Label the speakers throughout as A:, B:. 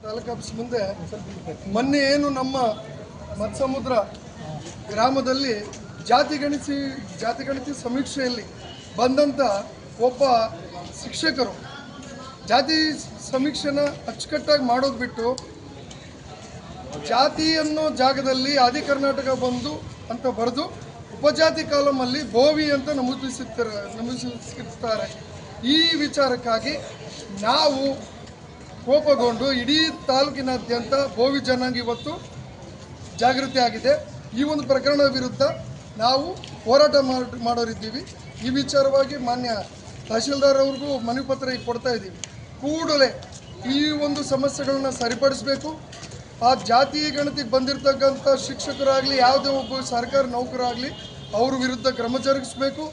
A: Taluk office ಮುಂದೆ ಮೊನ್ನೆ ಏನು ನಮ್ಮ ಮತ್ಸಮುದ್ರ ಗ್ರಾಮದಲ್ಲಿ ಜಾತಿ ಗಣಿಸಿ, ಜಾತಿ ಗಣಿತಿ ಸಮೀಕ್ಷೆಯಲ್ಲಿ ಬಂದಂಥ ಒಬ್ಬ ಶಿಕ್ಷಕರು. ಜಾತಿ ಸಮೀಕ್ಷೆನ ಅಚ್ಚುಕಟ್ಟಾಗಿ ಮಾಡೋದು ಬಿಟ್ಟು ಜಾತಿ ಅನ್ನೋ ಜಾಗದಲ್ಲಿ ಆದಿ ಕರ್ನಾಟಕ ಬಂದು ಅಂತ ಬರೆದು ಉಪಜಾತಿ ಕಾಲಮಲ್ಲಿ ಬೋವಿ ಅಂತ ನಮೂದಿಸುತ್ತಾರೆ ನಮೂದಿಸುತ್ತಾರೆ ಈ ವಿಚಾರಕ್ಕಾಗಿ ನಾವು ಕೋಪಗೊಂಡು ಇಡೀ ತಾಲೂಕಿನಾದ್ಯಂತ ಭೋವಿ ಜನಾಂಗ ಇವತ್ತು ಜಾಗೃತಿ ಆಗಿದೆ. ಈ ಒಂದು ಪ್ರಕರಣದ ವಿರುದ್ಧ ನಾವು ಹೋರಾಟ ಮಾಡ್- ಮಾಡೋರಿದ್ದೀವಿ. ಈ ವಿಚಾರವಾಗಿ ಮಾನ್ಯ ತಹಶೀಲ್ದಾರ್ ಅವ್ರಿಗೂ ಮನವಿ ಪತ್ರ ಈಗ ಕೊಡ್ತಾ ಇದ್ದೀವಿ. ಕೂಡಲೇ ಈ ಒಂದು ಸಮಸ್ಯೆಗಳನ್ನ ಸರಿಪಡಿಸಬೇಕು. ಆ ಜಾತಿ ಗಣತಿಗೆ ಬಂದಿರತಕ್ಕಂಥ ಶಿಕ್ಷಕರಾಗಲಿ, ಯಾವುದೇ ಒಬ್ಬ ಸರ್ಕಾರಿ ನೌಕರಾಗಲಿ, ಅವ್ರ ವಿರುದ್ಧ ಕ್ರಮ ಜರುಗಿಸಬೇಕು.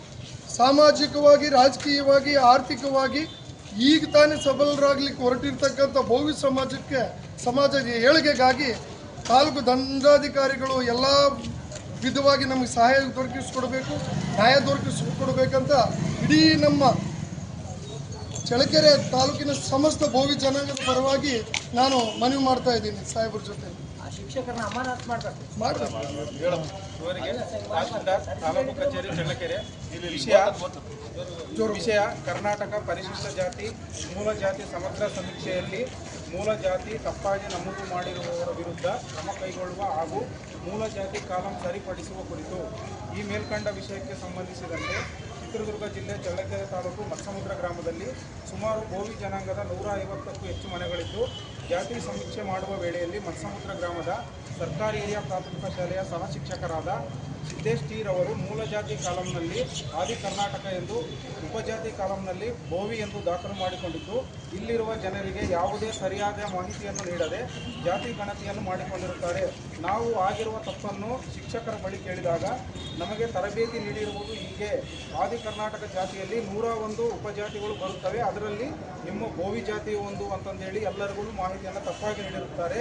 A: ಸಾಮಾಜಿಕವಾಗಿ, ರಾಜಕೀಯವಾಗಿ, ಆರ್ಥಿಕವಾಗಿ ಈಗ ತಾನೇ ಸಬಲರಾಗ್ಲಿಕ್ಕೆ ಹೊರಟಿರ್ತಕ್ಕಂಥ ಭೋವಿ ಸಮಾಜಕ್ಕೆ ಸಮಾಜದ ಏಳಿಗೆಗಾಗಿ ತಾಲೂಕು ದಂಡಾಧಿಕಾರಿಗಳು ಎಲ್ಲ ವಿಧವಾಗಿ ನಮಗೆ ಸಹಾಯ ದೊರಕಿಸಿಕೊಡಬೇಕು, ನ್ಯಾಯ ದೊರಕಿಸ್ಕೊಡ್ಬೇಕಂತ ಇಡೀ ನಮ್ಮ ಚಳ್ಳಕೆರೆ ತಾಲೂಕಿನ ಸಮಸ್ತ ಭೋವಿ ಜನಾಂಗದ ಪರವಾಗಿ ನಾನು ಮನವಿ ಮಾಡ್ತಾ ಇದ್ದೀನಿ ಸಾಹೇಬ್ರ ಜೊತೆ.
B: ಶಿಕ್ಷಕರನ್ನ ಅಮಾನತ್
C: ತಾಲೂಕು ಕಚೇರಿ ಚಳ್ಳಕೆರೆ ವಿಷಯ ವಿಷಯ, ಕರ್ನಾಟಕ ಪರಿಶಿಷ್ಟ ಜಾತಿ, ಮೂಲ ಜಾತಿ ಸಮಗ್ರ ಸಮೀಕ್ಷೆಯಲ್ಲಿ ಮೂಲ ಜಾತಿ ತಪ್ಪಾಗಿ ನಮೂದು ಮಾಡಿರುವವರ ವಿರುದ್ಧ ಕ್ರಮ ಕೈಗೊಳ್ಳುವ ಹಾಗೂ ಮೂಲ ಜಾತಿ ಕಾಲಂ ಸರಿಪಡಿಸುವ ಕುರಿತು ಈ ಮೇಲ್ಕಂಡ ವಿಷಯಕ್ಕೆ ಸಂಬಂಧಿಸಿದಂತೆ ಚಿತ್ರದುರ್ಗ ಜಿಲ್ಲೆ ಚಳ್ಳಕೆರೆ ತಾಲೂಕು ಮತ್ಸಮುದ್ರ ಗ್ರಾಮದಲ್ಲಿ ಸುಮಾರು ಕೋವಿ ಜನಾಂಗದ ನೂರ ಐವತ್ತಕ್ಕೂ ಹೆಚ್ಚು ಮನೆಗಳಿದ್ದು, ಜಾತಿ ಸಮೀಕ್ಷೆ ಮಾಡುವ ವೇಳೆಯಲ್ಲಿ ಮತ್ಸಮುದ್ರ ಗ್ರಾಮದ ಸರ್ಕಾರಿ ಹಿರಿಯ ಪ್ರಾಥಮಿಕ ಶಾಲೆಯ ಸಹ ಶಿಕ್ಷಕರಾದ ಸಿದ್ದೇಶ್ ಟಿ ರವರು ಮೂಲ ಜಾತಿ ಕಾಲಂನಲ್ಲಿ ಆದಿ ಕರ್ನಾಟಕ ಎಂದು ಉಪಜಾತಿ ಕಾಲಂನಲ್ಲಿ ಬೋವಿ ಎಂದು ದಾಖಲು ಮಾಡಿಕೊಂಡಿದ್ದು, ಇಲ್ಲಿರುವ ಜನರಿಗೆ ಯಾವುದೇ ಸರಿಯಾದ ಮಾಹಿತಿಯನ್ನು ನೀಡದೆ ಜಾತಿ ಗಣತಿಯನ್ನು ಮಾಡಿಕೊಂಡಿರುತ್ತಾರೆ. ನಾವು ಆಗಿರುವ ತಪ್ಪನ್ನು ಶಿಕ್ಷಕರ ಬಳಿ ಕೇಳಿದಾಗ ನಮಗೆ ತರಬೇತಿ ನೀಡಿರುವುದು ಹೀಗೆ. ಆದಿ ಕರ್ನಾಟಕ ಜಾತಿಯಲ್ಲಿ ನೂರ ಒಂದು ಉಪಜಾತಿಗಳು ಬರುತ್ತವೆ. ಅದರಲ್ಲಿ ನಿಮ್ಮ ಗೋವಿ ಜಾತಿ ಒಂದು ಅಂತಂದೇಳಿ ಎಲ್ಲರಿಗೂ ಮಾಹಿತಿಯನ್ನು ತಪ್ಪಾಗಿ ನೀಡಿರುತ್ತಾರೆ.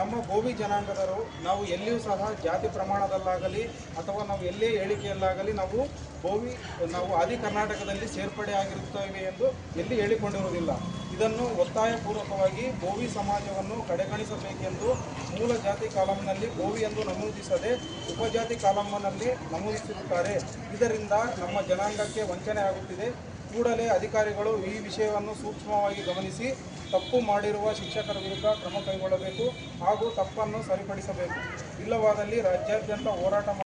C: ನಮ್ಮ ಗೋವಿ ಜನಾಂಗದವರು ನಾವು ಎಲ್ಲಿಯೂ ಸಹ ಜಾತಿ ಪ್ರಮಾಣದಲ್ಲಾಗಲಿ ಅಥವಾ ನಾವು ಎಲ್ಲೇ ಹೇಳಿಕೆಯಲ್ಲಾಗಲಿ ನಾವು ಗೋವಿ ನಾವು ಆದಿ ಕರ್ನಾಟಕದಲ್ಲಿ ಸೇರ್ಪಡೆ ಆಗಿರುತ್ತೇವೆ ಎಂದು ಎಲ್ಲಿ ಹೇಳಿಕೊಂಡಿರುವುದಿಲ್ಲ. ಇದನ್ನು ಒತ್ತಾಯಪೂರ್ವಕವಾಗಿ ಭೋವಿ ಸಮಾಜವನ್ನು ಕಡೆಗಣಿಸಬೇಕೆಂದು ಮೂಲ ಜಾತಿ ಕಾಲಂನಲ್ಲಿ ಭೋವಿ ಎಂದು ನಮೂದಿಸದೆ ಉಪಜಾತಿ ಕಾಲಂನಲ್ಲಿ ನಮೂದಿಸಿರುತ್ತಾರೆ. ಇದರಿಂದ ನಮ್ಮ ಜನಾಂಗಕ್ಕೆ ವಂಚನೆ ಆಗುತ್ತಿದೆ. ಕೂಡಲೇ ಅಧಿಕಾರಿಗಳು ಈ ವಿಷಯವನ್ನು ಸೂಕ್ಷ್ಮವಾಗಿ ಗಮನಿಸಿ ತಪ್ಪು ಮಾಡಿರುವ ಶಿಕ್ಷಕರ ವಿರುದ್ಧ ಕ್ರಮ ಕೈಗೊಳ್ಳಬೇಕು ಹಾಗೂ ತಪ್ಪನ್ನು ಸರಿಪಡಿಸಬೇಕು. ಇಲ್ಲವಾದಲ್ಲಿ ರಾಜ್ಯಾದ್ಯಂತ ಹೋರಾಟ